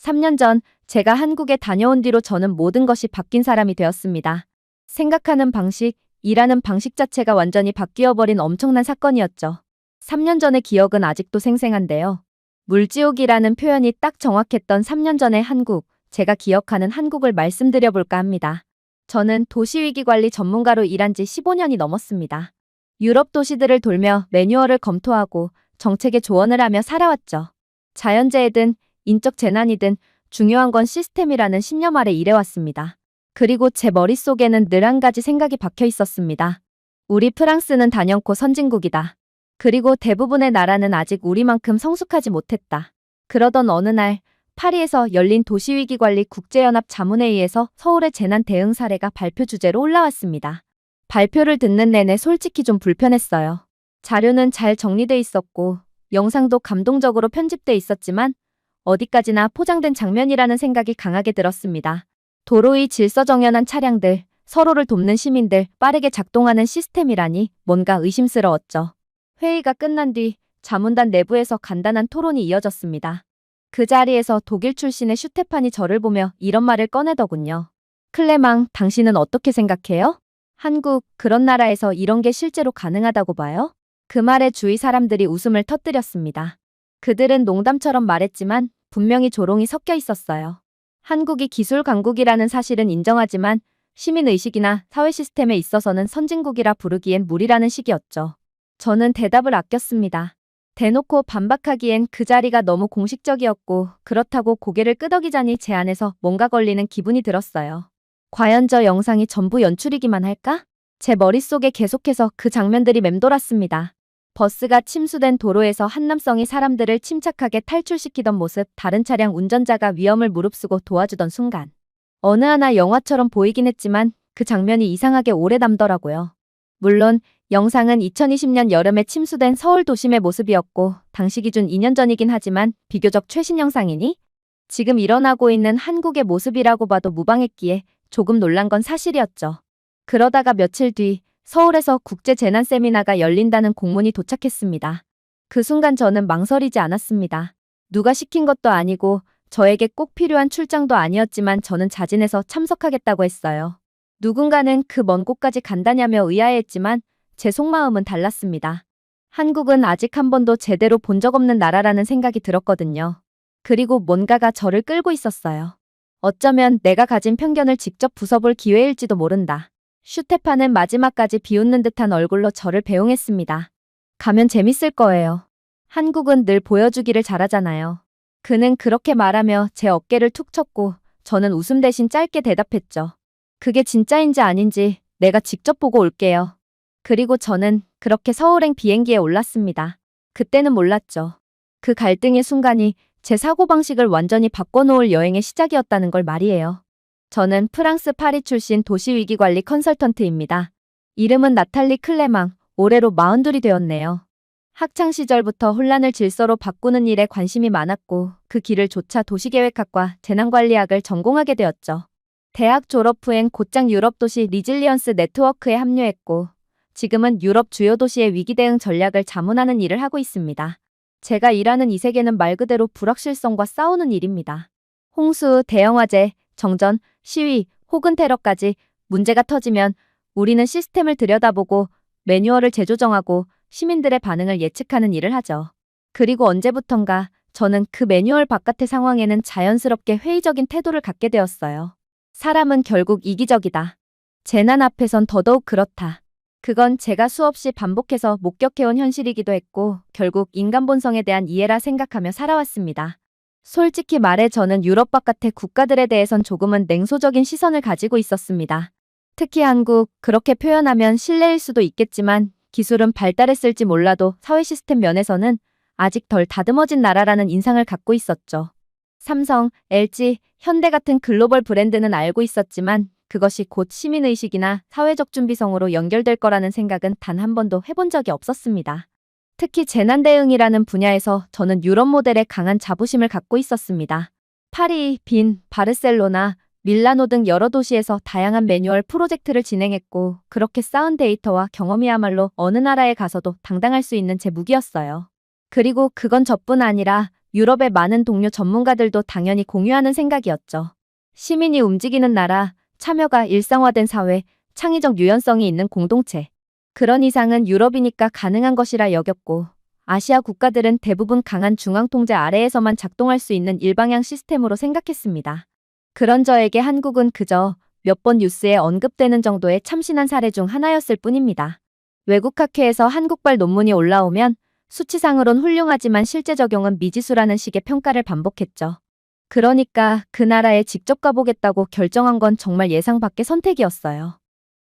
3년 전 제가 한국에 다녀온 뒤로 저는 모든 것이 바뀐 사람이 되었습니다. 생각하는 방식, 일하는 방식 자체가 완전히 바뀌어버린 엄청난 사건이었죠. 3년 전의 기억은 아직도 생생한데요. 물지옥이라는 표현이 딱 정확했던 3년 전의 한국, 제가 기억하는 한국을 말씀드려 볼까 합니다. 저는 도시위기관리 전문가로 일한 지 15년이 넘었습니다. 유럽 도시들을 돌며 매뉴얼을 검토하고 정책에 조언을 하며 살아왔죠. 자연재해든 인적 재난이든 중요한 건 시스템이라는 10년 아래 일해왔습니다. 그리고 제 머릿속에는 늘 한 가지 생각이 박혀 있었습니다. 우리 프랑스는 단연코 선진국이다. 그리고 대부분의 나라는 아직 우리만큼 성숙하지 못했다. 그러던 어느 날 파리에서 열린 도시위기관리 국제연합 자문회의에서 서울의 재난 대응 사례가 발표 주제로 올라왔습니다. 발표를 듣는 내내 솔직히 좀 불편했어요. 자료는 잘 정리돼 있었고 영상도 감동적으로 편집돼 있었지만 어디까지나 포장된 장면이라는 생각이 강하게 들었습니다. 도로의 질서정연한 차량들, 서로를 돕는 시민들, 빠르게 작동하는 시스템이라니 뭔가 의심스러웠죠. 회의가 끝난 뒤 자문단 내부에서 간단한 토론이 이어졌습니다. 그 자리에서 독일 출신의 슈테판이 저를 보며 이런 말을 꺼내더군요. 클레망, 당신은 어떻게 생각해요? 한국, 그런 나라에서 이런 게 실제로 가능하다고 봐요? 그 말에 주위 사람들이 웃음을 터뜨렸습니다. 그들은 농담처럼 말했지만 분명히 조롱이 섞여 있었어요. 한국이 기술 강국이라는 사실은 인정하지만 시민의식이나 사회 시스템에 있어서는 선진국이라 부르기엔 무리라는 식이었죠. 저는 대답을 아꼈습니다. 대놓고 반박하기엔 그 자리가 너무 공식적이었고 그렇다고 고개를 끄덕이자니 제 안에서 뭔가 걸리는 기분이 들었어요. 과연 저 영상이 전부 연출이기만 할까? 제 머릿속에 계속해서 그 장면들이 맴돌았습니다. 버스가 침수된 도로에서 한 남성이 사람들을 침착하게 탈출시키던 모습, 다른 차량 운전자가 위험을 무릅쓰고 도와주던 순간. 어느 하나 영화처럼 보이긴 했지만 그 장면이 이상하게 오래 남더라고요. 물론 영상은 2020년 여름에 침수된 서울 도심의 모습이었고 당시 기준 2년 전이긴 하지만 비교적 최신 영상이니 지금 일어나고 있는 한국의 모습이라고 봐도 무방했기에 조금 놀란 건 사실이었죠. 그러다가 며칠 뒤 서울에서 국제 재난 세미나가 열린다는 공문이 도착했습니다. 그 순간 저는 망설이지 않았습니다. 누가 시킨 것도 아니고 저에게 꼭 필요한 출장도 아니었지만 저는 자진해서 참석하겠다고 했어요. 누군가는 그 먼 곳까지 간다냐며 의아해했지만 제 속마음은 달랐습니다. 한국은 아직 한 번도 제대로 본 적 없는 나라라는 생각이 들었거든요. 그리고 뭔가가 저를 끌고 있었어요. 어쩌면 내가 가진 편견을 직접 부숴볼 기회일지도 모른다. 슈테파는 마지막까지 비웃는 듯한 얼굴로 저를 배웅했습니다. 가면 재밌을 거예요. 한국은 늘 보여주기를 잘하잖아요. 그는 그렇게 말하며 제 어깨를 툭 쳤고 저는 웃음 대신 짧게 대답했죠. 그게 진짜인지 아닌지 내가 직접 보고 올게요. 그리고 저는 그렇게 서울행 비행기에 올랐습니다. 그때는 몰랐죠. 그 갈등의 순간이 제 사고방식을 완전히 바꿔놓을 여행의 시작이었다는 걸 말이에요. 저는 프랑스 파리 출신 도시위기관리 컨설턴트입니다. 이름은 나탈리 클레망, 올해로 42이 되었네요. 학창 시절부터 혼란을 질서로 바꾸는 일에 관심이 많았고 그 길을 쫓아 도시계획학과 재난관리학을 전공하게 되었죠. 대학 졸업 후엔 곧장 유럽 도시 리질리언스 네트워크에 합류했고 지금은 유럽 주요 도시의 위기 대응 전략을 자문하는 일을 하고 있습니다. 제가 일하는 이 세계는 말 그대로 불확실성과 싸우는 일입니다. 홍수, 대형화재, 정전, 시위 혹은 테러까지 문제가 터지면 우리는 시스템을 들여다보고 매뉴얼을 재조정하고 시민들의 반응을 예측하는 일을 하죠. 그리고 언제부턴가 저는 그 매뉴얼 바깥의 상황에는 자연스럽게 회의적인 태도를 갖게 되었어요. 사람은 결국 이기적이다. 재난 앞에선 더더욱 그렇다. 그건 제가 수없이 반복해서 목격해온 현실이기도 했고 결국 인간 본성에 대한 이해라 생각하며 살아왔습니다. 솔직히 말해 저는 유럽 바깥의 국가들에 대해선 조금은 냉소적인 시선을 가지고 있었습니다. 특히 한국, 그렇게 표현하면 실례일 수도 있겠지만 기술은 발달했을지 몰라도 사회 시스템 면에서는 아직 덜 다듬어진 나라라는 인상을 갖고 있었죠. 삼성, LG, 현대 같은 글로벌 브랜드는 알고 있었지만 그것이 곧 시민의식이나 사회적 준비성으로 연결될 거라는 생각은 단 한 번도 해본 적이 없었습니다. 특히 재난 대응이라는 분야에서 저는 유럽 모델에 강한 자부심을 갖고 있었습니다. 파리, 빈, 바르셀로나, 밀라노 등 여러 도시에서 다양한 매뉴얼 프로젝트를 진행했고 그렇게 쌓은 데이터와 경험이야말로 어느 나라에 가서도 당당할 수 있는 제 무기였어요. 그리고 그건 저뿐 아니라 유럽의 많은 동료 전문가들도 당연히 공유하는 생각이었죠. 시민이 움직이는 나라, 참여가 일상화된 사회, 창의적 유연성이 있는 공동체. 그런 이상은 유럽이니까 가능한 것이라 여겼고, 아시아 국가들은 대부분 강한 중앙 통제 아래에서만 작동할 수 있는 일방향 시스템으로 생각했습니다. 그런 저에게 한국은 그저 몇 번 뉴스에 언급되는 정도의 참신한 사례 중 하나였을 뿐입니다. 외국 학회에서 한국발 논문이 올라오면 수치상으론 훌륭하지만 실제 적용은 미지수라는 식의 평가를 반복했죠. 그러니까 그 나라에 직접 가보겠다고 결정한 건 정말 예상 밖의 선택이었어요.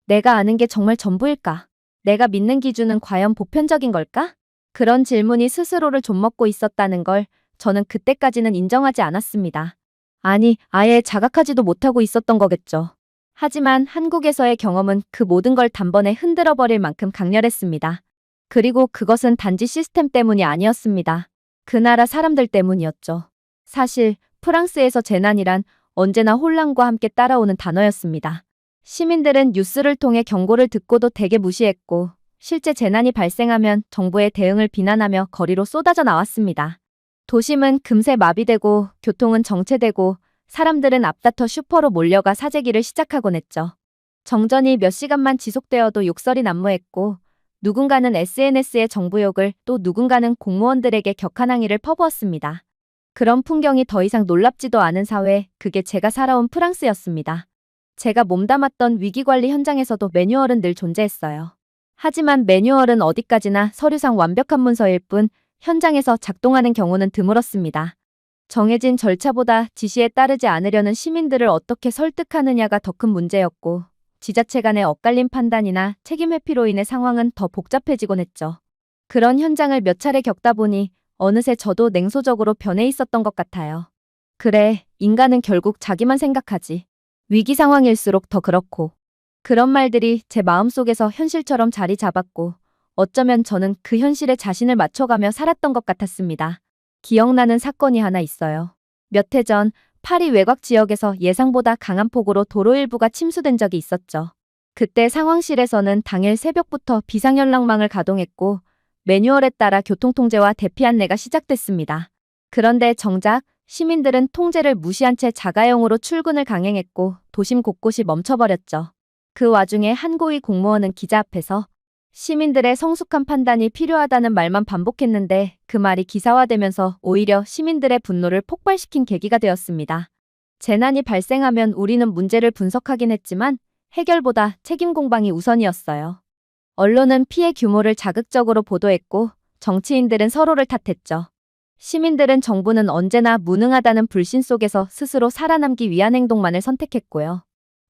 내가 아는 게 정말 전부일까? 내가 믿는 기준은 과연 보편적인 걸까? 그런 질문이 스스로를 좀먹고 있었다는 걸 저는 그때까지는 인정하지 않았습니다. 아니, 아예 자각하지도 못하고 있었던 거겠죠. 하지만 한국에서의 경험은 그 모든 걸 단번에 흔들어 버릴 만큼 강렬했습니다. 그리고 그것은 단지 시스템 때문이 아니었습니다. 그 나라 사람들 때문이었죠. 사실 프랑스에서 재난이란 언제나 혼란과 함께 따라오는 단어였습니다. 시민들은 뉴스를 통해 경고를 듣고도 대개 무시했고 실제 재난이 발생하면 정부의 대응을 비난하며 거리로 쏟아져 나왔습니다. 도심은 금세 마비되고 교통은 정체되고 사람들은 앞다퉈 슈퍼로 몰려가 사재기를 시작하곤 했죠. 정전이 몇 시간만 지속되어도 욕설이 난무했고 누군가는 SNS에 정부 욕을 또 누군가는 공무원들에게 격한 항의를 퍼부었습니다. 그런 풍경이 더 이상 놀랍지도 않은 사회, 그게 제가 살아온 프랑스였습니다. 제가 몸담았던 위기관리 현장에서도 매뉴얼은 늘 존재했어요. 하지만 매뉴얼은 어디까지나 서류상 완벽한 문서일 뿐 현장에서 작동하는 경우는 드물었습니다. 정해진 절차보다 지시에 따르지 않으려는 시민들을 어떻게 설득하느냐가 더 큰 문제였고 지자체 간의 엇갈린 판단이나 책임 회피로 인해 상황은 더 복잡해지곤 했죠. 그런 현장을 몇 차례 겪다 보니 어느새 저도 냉소적으로 변해 있었던 것 같아요. 그래, 인간은 결국 자기만 생각하지. 위기 상황일수록 더 그렇고. 그런 말들이 제 마음속에서 현실처럼 자리 잡았고, 어쩌면 저는 그 현실에 자신을 맞춰가며 살았던 것 같았습니다. 기억나는 사건이 하나 있어요. 몇 해 전 파리 외곽 지역에서 예상보다 강한 폭우로 도로 일부가 침수된 적이 있었죠. 그때 상황실에서는 당일 새벽부터 비상연락망을 가동했고 매뉴얼에 따라 교통통제와 대피 안내가 시작됐습니다. 그런데 정작 시민들은 통제를 무시한 채 자가용으로 출근을 강행했고 도심 곳곳이 멈춰버렸죠. 그 와중에 한 고위 공무원은 기자 앞에서 시민들의 성숙한 판단이 필요하다는 말만 반복했는데 그 말이 기사화되면서 오히려 시민들의 분노를 폭발시킨 계기가 되었습니다. 재난이 발생하면 우리는 문제를 분석하긴 했지만 해결보다 책임 공방이 우선이었어요. 언론은 피해 규모를 자극적으로 보도했고 정치인들은 서로를 탓했죠. 시민들은 정부는 언제나 무능하다는 불신 속에서 스스로 살아남기 위한 행동만을 선택했고요.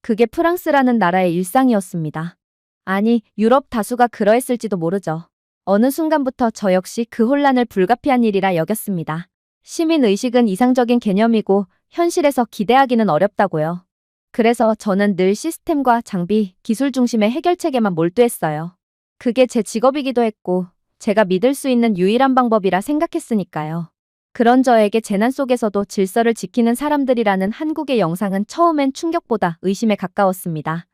그게 프랑스라는 나라의 일상이었습니다. 아니, 유럽 다수가 그러했을지도 모르죠. 어느 순간부터 저 역시 그 혼란을 불가피한 일이라 여겼습니다. 시민 의식은 이상적인 개념이고 현실에서 기대하기는 어렵다고요. 그래서 저는 늘 시스템과 장비, 기술 중심의 해결책에만 몰두했어요. 그게 제 직업이기도 했고 제가 믿을 수 있는 유일한 방법이라 생각했으니까요. 그런 저에게 재난 속에서도 질서를 지키는 사람들이라는 한국의 영상은 처음엔 충격보다 의심에 가까웠습니다.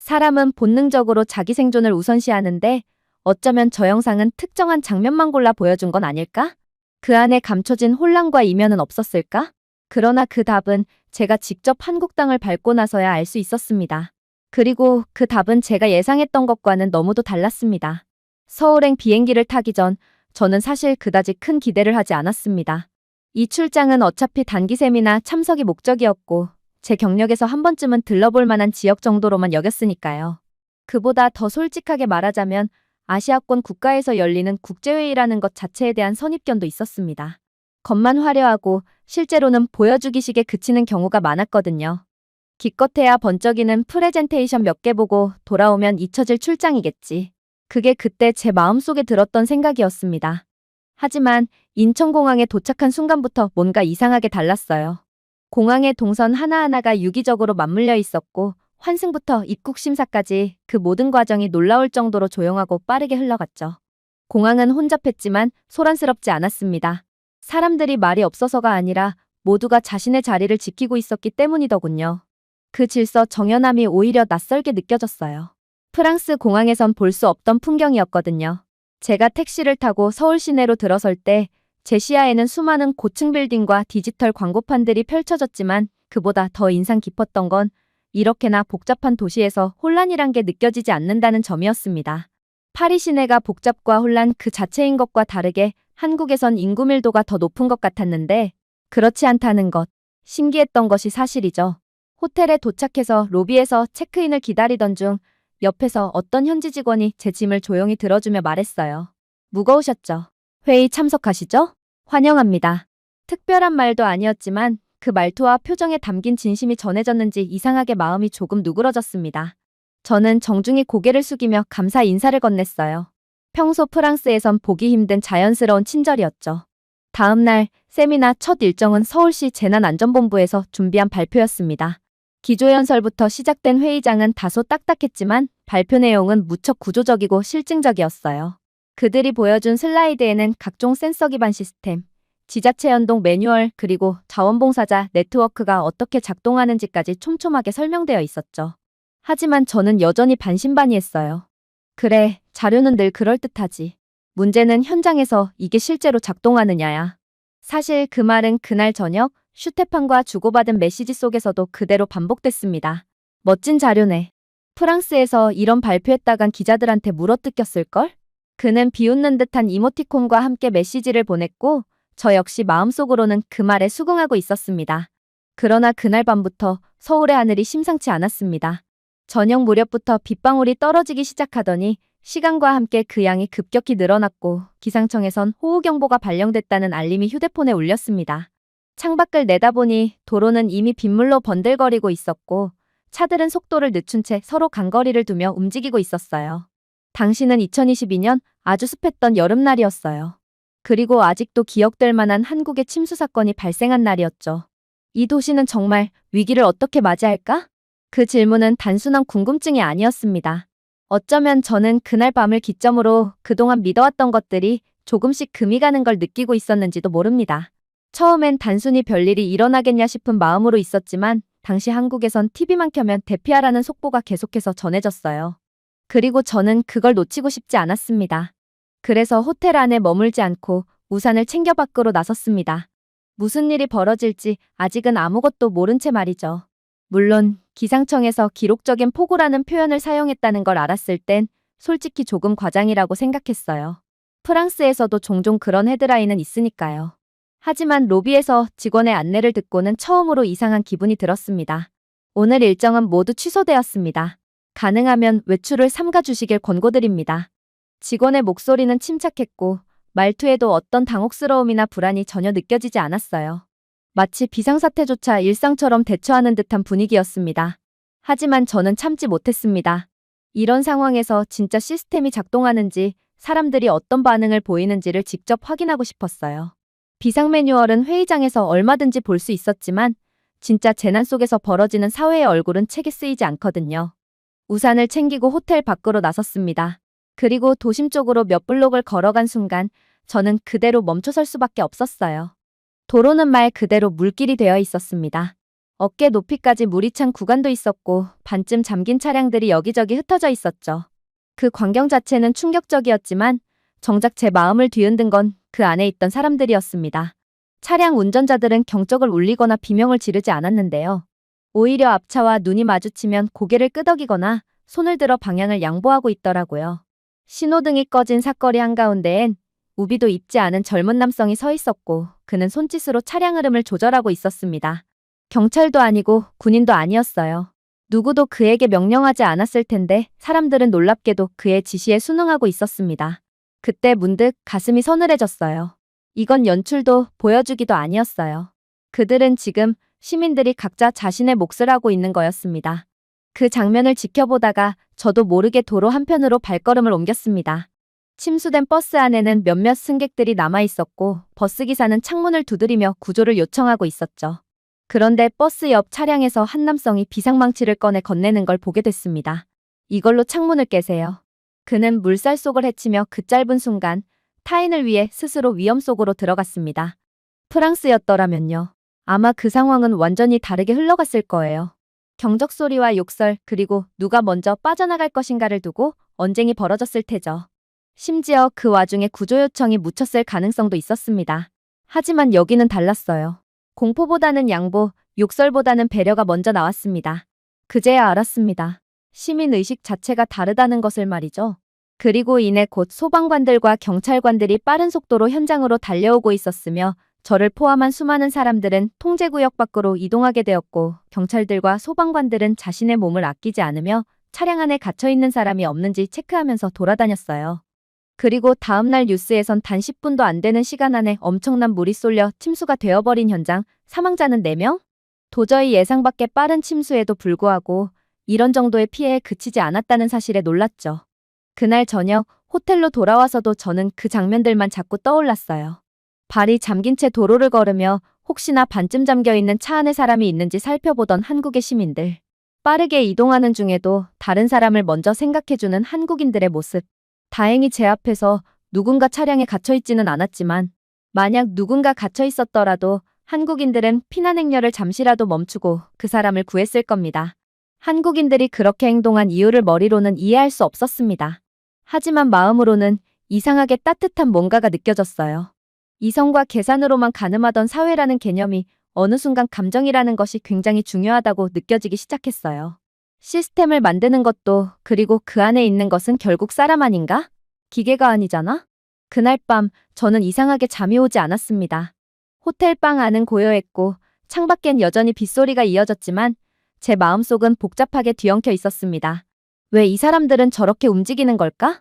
사람은 본능적으로 자기 생존을 우선시하는데 어쩌면 저 영상은 특정한 장면만 골라 보여준 건 아닐까? 그 안에 감춰진 혼란과 이면은 없었을까? 그러나 그 답은 제가 직접 한국 땅을 밟고 나서야 알 수 있었습니다. 그리고 그 답은 제가 예상했던 것과는 너무도 달랐습니다. 서울행 비행기를 타기 전 저는 사실 그다지 큰 기대를 하지 않았습니다. 이 출장은 어차피 단기셈이나 참석이 목적이었고 제 경력에서 한 번쯤은 들러볼 만한 지역 정도로만 여겼으니까요. 그보다 더 솔직하게 말하자면 아시아권 국가에서 열리는 국제회의라는 것 자체에 대한 선입견도 있었습니다. 겉만 화려하고 실제로는 보여주기식에 그치는 경우가 많았거든요. 기껏해야 번쩍이는 프레젠테이션 몇 개 보고 돌아오면 잊혀질 출장이겠지. 그게 그때 제 마음속에 들었던 생각이었습니다. 하지만 인천공항에 도착한 순간부터 뭔가 이상하게 달랐어요. 공항의 동선 하나하나가 유기적으로 맞물려 있었고 환승부터 입국 심사까지 그 모든 과정이 놀라울 정도로 조용하고 빠르게 흘러갔죠. 공항은 혼잡했지만 소란스럽지 않았습니다. 사람들이 말이 없어서가 아니라 모두가 자신의 자리를 지키고 있었기 때문이더군요. 그 질서 정연함이 오히려 낯설게 느껴졌어요. 프랑스 공항에선 볼 수 없던 풍경이었거든요. 제가 택시를 타고 서울 시내로 들어설 때 제 시야에는 수많은 고층 빌딩과 디지털 광고판들이 펼쳐졌지만 그보다 더 인상 깊었던 건 이렇게나 복잡한 도시에서 혼란이란 게 느껴지지 않는다는 점이었습니다. 파리 시내가 복잡과 혼란 그 자체인 것과 다르게 한국에선 인구 밀도가 더 높은 것 같았는데 그렇지 않다는 것. 신기했던 것이 사실이죠. 호텔에 도착해서 로비에서 체크인을 기다리던 중 옆에서 어떤 현지 직원이 제 짐을 조용히 들어주며 말했어요. 무거우셨죠? 회의 참석하시죠? 환영합니다. 특별한 말도 아니었지만 그 말투와 표정에 담긴 진심이 전해졌는지 이상하게 마음이 조금 누그러졌습니다. 저는 정중히 고개를 숙이며 감사 인사를 건넸어요. 평소 프랑스에선 보기 힘든 자연스러운 친절이었죠. 다음 날 세미나 첫 일정은 서울시 재난안전본부에서 준비한 발표였습니다. 기조연설부터 시작된 회의장은 다소 딱딱했지만 발표 내용은 무척 구조적이고 실증적이었어요. 그들이 보여준 슬라이드에는 각종 센서 기반 시스템, 지자체 연동 매뉴얼 그리고 자원봉사자 네트워크가 어떻게 작동하는지까지 촘촘하게 설명되어 있었죠. 하지만 저는 여전히 반신반의했어요. 그래, 자료는 늘 그럴듯하지. 문제는 현장에서 이게 실제로 작동하느냐야. 사실 그 말은 그날 저녁 슈테판과 주고받은 메시지 속에서도 그대로 반복됐습니다. 멋진 자료네. 프랑스에서 이런 발표했다간 기자들한테 물어뜯겼을걸? 그는 비웃는 듯한 이모티콘과 함께 메시지를 보냈고 저 역시 마음속으로는 그 말에 수긍하고 있었습니다. 그러나 그날 밤부터 서울의 하늘이 심상치 않았습니다. 저녁 무렵부터 빗방울이 떨어지기 시작하더니 시간과 함께 그 양이 급격히 늘어났고 기상청에선 호우경보가 발령됐다는 알림이 휴대폰에 울렸습니다. 창밖을 내다보니 도로는 이미 빗물로 번들거리고 있었고 차들은 속도를 늦춘 채 서로 간거리를 두며 움직이고 있었어요. 당시는 2022년 아주 습했던 여름날이었어요. 그리고 아직도 기억될 만한 한국의 침수 사건이 발생한 날이었죠. 이 도시는 정말 위기를 어떻게 맞이할까? 그 질문은 단순한 궁금증이 아니었습니다. 어쩌면 저는 그날 밤을 기점으로 그동안 믿어왔던 것들이 조금씩 금이 가는 걸 느끼고 있었는지도 모릅니다. 처음엔 단순히 별일이 일어나겠냐 싶은 마음으로 있었지만 당시 한국에선 TV만 켜면 대피하라는 속보가 계속해서 전해졌어요. 그리고 저는 그걸 놓치고 싶지 않았습니다. 그래서 호텔 안에 머물지 않고 우산을 챙겨 밖으로 나섰습니다. 무슨 일이 벌어질지 아직은 아무것도 모른 채 말이죠. 물론 기상청에서 기록적인 폭우라는 표현을 사용했다는 걸 알았을 땐 솔직히 조금 과장이라고 생각했어요. 프랑스에서도 종종 그런 헤드라인은 있으니까요. 하지만 로비에서 직원의 안내를 듣고는 처음으로 이상한 기분이 들었습니다. 오늘 일정은 모두 취소되었습니다. 가능하면 외출을 삼가주시길 권고드립니다. 직원의 목소리는 침착했고 말투에도 어떤 당혹스러움이나 불안이 전혀 느껴지지 않았어요. 마치 비상사태조차 일상처럼 대처하는 듯한 분위기였습니다. 하지만 저는 참지 못했습니다. 이런 상황에서 진짜 시스템이 작동하는지 사람들이 어떤 반응을 보이는지를 직접 확인하고 싶었어요. 비상 매뉴얼은 회의장에서 얼마든지 볼 수 있었지만 진짜 재난 속에서 벌어지는 사회의 얼굴은 책에 쓰이지 않거든요. 우산을 챙기고 호텔 밖으로 나섰습니다. 그리고 도심 쪽으로 몇 블록을 걸어간 순간 저는 그대로 멈춰설 수밖에 없었어요. 도로는 말 그대로 물길이 되어 있었습니다. 어깨 높이까지 물이 찬 구간도 있었고 반쯤 잠긴 차량들이 여기저기 흩어져 있었죠. 그 광경 자체는 충격적이었지만 정작 제 마음을 뒤흔든 건 그 안에 있던 사람들이었습니다. 차량 운전자들은 경적을 울리거나 비명을 지르지 않았는데요. 오히려 앞차와 눈이 마주치면 고개를 끄덕이거나 손을 들어 방향을 양보하고 있더라고요. 신호등이 꺼진 사거리 한가운데엔 우비도 입지 않은 젊은 남성이 서 있었고 그는 손짓으로 차량 흐름을 조절하고 있었습니다. 경찰도 아니고 군인도 아니었어요. 누구도 그에게 명령하지 않았을 텐데 사람들은 놀랍게도 그의 지시에 순응하고 있었습니다. 그때 문득 가슴이 서늘해졌어요. 이건 연출도 보여주기도 아니었어요. 그들은 지금 시민들이 각자 자신의 몫을 하고 있는 거였습니다. 그 장면을 지켜보다가 저도 모르게 도로 한편으로 발걸음을 옮겼습니다. 침수된 버스 안에는 몇몇 승객들이 남아 있었고 버스 기사는 창문을 두드리며 구조를 요청하고 있었죠. 그런데 버스 옆 차량에서 한 남성이 비상망치를 꺼내 건네는 걸 보게 됐습니다. 이걸로 창문을 깨세요. 그는 물살 속을 헤치며 그 짧은 순간 타인을 위해 스스로 위험 속으로 들어갔습니다. 프랑스였더라면요. 아마 그 상황은 완전히 다르게 흘러갔을 거예요. 경적 소리와 욕설 그리고 누가 먼저 빠져나갈 것인가를 두고 언쟁이 벌어졌을 테죠. 심지어 그 와중에 구조 요청이 묻혔을 가능성도 있었습니다. 하지만 여기는 달랐어요. 공포보다는 양보, 욕설보다는 배려가 먼저 나왔습니다. 그제야 알았습니다. 시민 의식 자체가 다르다는 것을 말이죠. 그리고 이내 곧 소방관들과 경찰관들이 빠른 속도로 현장으로 달려오고 있었으며 저를 포함한 수많은 사람들은 통제구역 밖으로 이동하게 되었고 경찰들과 소방관들은 자신의 몸을 아끼지 않으며 차량 안에 갇혀 있는 사람이 없는지 체크하면서 돌아다녔어요. 그리고 다음날 뉴스에선 단 10분도 안 되는 시간 안에 엄청난 물이 쏠려 침수가 되어버린 현장, 사망자는 4명? 도저히 예상 밖의 빠른 침수에도 불구하고 이런 정도의 피해에 그치지 않았다는 사실에 놀랐죠. 그날 저녁 호텔로 돌아와서도 저는 그 장면들만 자꾸 떠올랐어요. 발이 잠긴 채 도로를 걸으며 혹시나 반쯤 잠겨 있는 차 안에 사람이 있는지 살펴보던 한국의 시민들. 빠르게 이동하는 중에도 다른 사람을 먼저 생각해주는 한국인들의 모습. 다행히 제 앞에서 누군가 차량에 갇혀 있지는 않았지만 만약 누군가 갇혀 있었더라도 한국인들은 피난 행렬을 잠시라도 멈추고 그 사람을 구했을 겁니다. 한국인들이 그렇게 행동한 이유를 머리로는 이해할 수 없었습니다. 하지만 마음으로는 이상하게 따뜻한 뭔가가 느껴졌어요. 이성과 계산으로만 가늠하던 사회라는 개념이 어느 순간 감정이라는 것이 굉장히 중요하다고 느껴지기 시작했어요. 시스템을 만드는 것도 그리고 그 안에 있는 것은 결국 사람 아닌가? 기계가 아니잖아? 그날 밤 저는 이상하게 잠이 오지 않았습니다. 호텔 방 안은 고요했고 창밖엔 여전히 빗소리가 이어졌지만 제 마음속은 복잡하게 뒤엉켜 있었습니다. 왜 이 사람들은 저렇게 움직이는 걸까?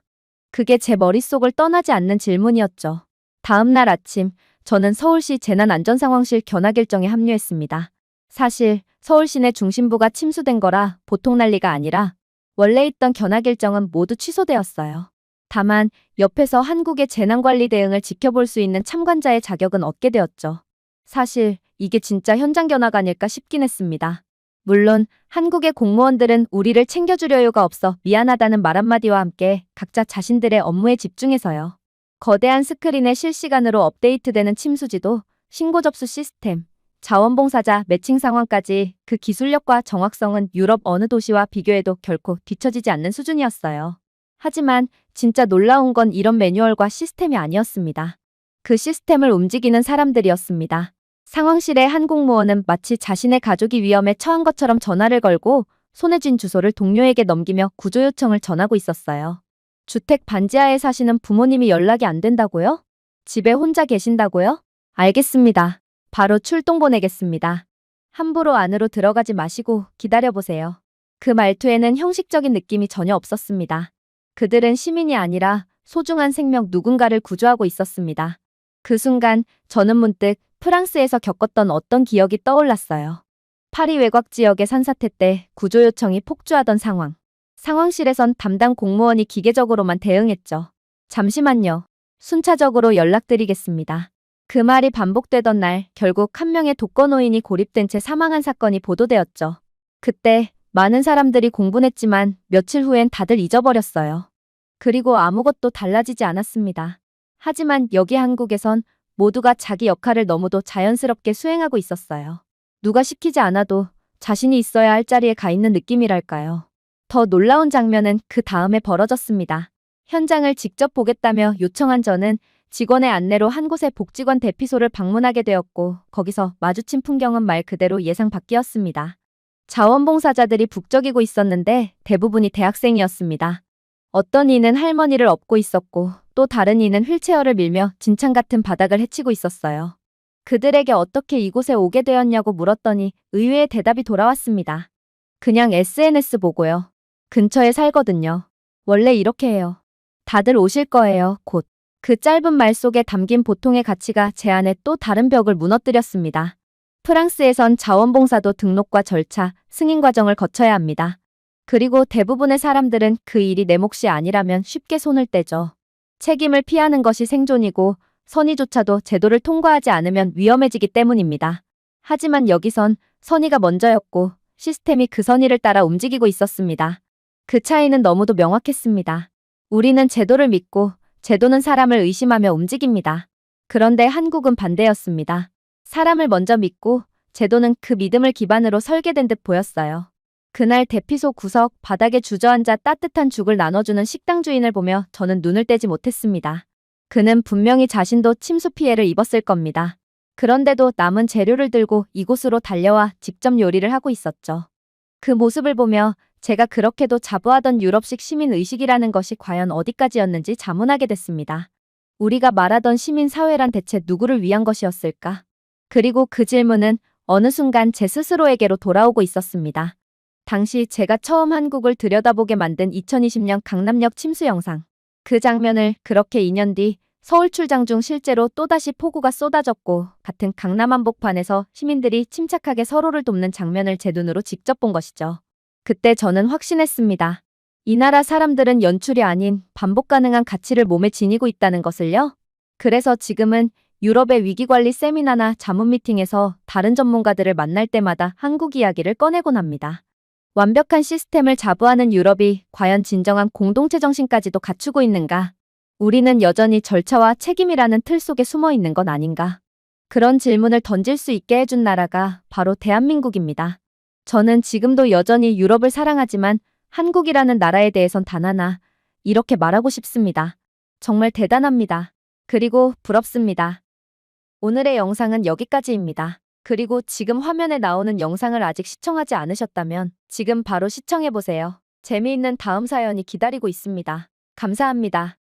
그게 제 머릿속을 떠나지 않는 질문이었죠. 다음 날 아침 저는 서울시 재난안전상황실 견학일정에 합류했습니다. 사실 서울 시내 중심부가 침수된 거라 보통 난리가 아니라 원래 있던 견학 일정은 모두 취소되었어요. 다만 옆에서 한국의 재난관리 대응을 지켜볼 수 있는 참관자의 자격은 얻게 되었죠. 사실 이게 진짜 현장 견학 아닐까 싶긴 했습니다. 물론 한국의 공무원들은 우리를 챙겨주려요가 없어 미안하다는 말 한마디와 함께 각자 자신들의 업무에 집중해서요. 거대한 스크린에 실시간으로 업데이트되는 침수지도, 신고 접수 시스템, 자원봉사자 매칭 상황까지 그 기술력과 정확성은 유럽 어느 도시와 비교해도 결코 뒤처지지 않는 수준이었어요. 하지만 진짜 놀라운 건 이런 매뉴얼과 시스템이 아니었습니다. 그 시스템을 움직이는 사람들이었습니다. 상황실의 한 공무원은 마치 자신의 가족이 위험에 처한 것처럼 전화를 걸고 손에 쥔 주소를 동료에게 넘기며 구조 요청을 전하고 있었어요. 주택 반지하에 사시는 부모님이 연락이 안 된다고요? 집에 혼자 계신다고요? 알겠습니다. 바로 출동 보내겠습니다. 함부로 안으로 들어가지 마시고 기다려보세요. 그 말투에는 형식적인 느낌이 전혀 없었습니다. 그들은 시민이 아니라 소중한 생명 누군가를 구조하고 있었습니다. 그 순간 저는 문득 프랑스에서 겪었던 어떤 기억이 떠올랐어요. 파리 외곽 지역의 산사태 때 구조 요청이 폭주하던 상황. 상황실에선 담당 공무원이 기계적으로만 대응했죠. 잠시만요. 순차적으로 연락드리겠습니다. 그 말이 반복되던 날 결국 한 명의 독거노인이 고립된 채 사망한 사건이 보도되었죠. 그때 많은 사람들이 공분했지만 며칠 후엔 다들 잊어버렸어요. 그리고 아무것도 달라지지 않았습니다. 하지만 여기 한국에선 모두가 자기 역할을 너무도 자연스럽게 수행하고 있었어요. 누가 시키지 않아도 자신이 있어야 할 자리에 가 있는 느낌이랄까요. 더 놀라운 장면은 그 다음에 벌어졌습니다. 현장을 직접 보겠다며 요청한 저는 직원의 안내로 한 곳의 복지관 대피소를 방문하게 되었고 거기서 마주친 풍경은 말 그대로 예상 밖이었습니다. 자원봉사자들이 북적이고 있었는데 대부분이 대학생이었습니다. 어떤 이는 할머니를 업고 있었고 또 다른 이는 휠체어를 밀며 진창 같은 바닥을 헤치고 있었어요. 그들에게 어떻게 이곳에 오게 되었냐고 물었더니 의외의 대답이 돌아왔습니다. 그냥 SNS 보고요. 근처에 살거든요. 원래 이렇게 해요. 다들 오실 거예요, 곧. 그 짧은 말 속에 담긴 보통의 가치가 제 안에 또 다른 벽을 무너뜨렸습니다. 프랑스에선 자원봉사도 등록과 절차, 승인 과정을 거쳐야 합니다. 그리고 대부분의 사람들은 그 일이 내 몫이 아니라면 쉽게 손을 떼죠. 책임을 피하는 것이 생존이고 선의조차도 제도를 통과하지 않으면 위험해지기 때문입니다. 하지만 여기선 선의가 먼저였고 시스템이 그 선의를 따라 움직이고 있었습니다. 그 차이는 너무도 명확했습니다. 우리는 제도를 믿고 제도는 사람을 의심하며 움직입니다. 그런데 한국은 반대였습니다. 사람을 먼저 믿고 제도는 그 믿음을 기반으로 설계된 듯 보였어요. 그날 대피소 구석 바닥에 주저앉아 따뜻한 죽을 나눠주는 식당 주인을 보며 저는 눈을 떼지 못했습니다. 그는 분명히 자신도 침수 피해를 입었을 겁니다. 그런데도 남은 재료를 들고 이곳으로 달려와 직접 요리를 하고 있었죠. 그 모습을 보며 제가 그렇게도 자부하던 유럽식 시민 의식이라는 것이 과연 어디까지였는지 자문하게 됐습니다. 우리가 말하던 시민 사회란 대체 누구를 위한 것이었을까? 그리고 그 질문은 어느 순간 제 스스로에게로 돌아오고 있었습니다. 당시 제가 처음 한국을 들여다보게 만든 2020년 강남역 침수 영상. 그 장면을 그렇게 2년 뒤 서울 출장 중 실제로 또다시 폭우가 쏟아졌고 같은 강남 한복판에서 시민들이 침착하게 서로를 돕는 장면을 제 눈으로 직접 본 것이죠. 그때 저는 확신했습니다. 이 나라 사람들은 연출이 아닌 반복 가능한 가치를 몸에 지니고 있다는 것을요. 그래서 지금은 유럽의 위기관리 세미나나 자문 미팅에서 다른 전문가들을 만날 때마다 한국 이야기를 꺼내곤 합니다. 완벽한 시스템을 자부하는 유럽이 과연 진정한 공동체 정신까지도 갖추고 있는가? 우리는 여전히 절차와 책임이라는 틀 속에 숨어 있는 건 아닌가? 그런 질문을 던질 수 있게 해준 나라가 바로 대한민국입니다. 저는 지금도 여전히 유럽을 사랑하지만 한국이라는 나라에 대해선 단 하나 이렇게 말하고 싶습니다. 정말 대단합니다. 그리고 부럽습니다. 오늘의 영상은 여기까지입니다. 그리고 지금 화면에 나오는 영상을 아직 시청하지 않으셨다면 지금 바로 시청해보세요. 재미있는 다음 사연이 기다리고 있습니다. 감사합니다.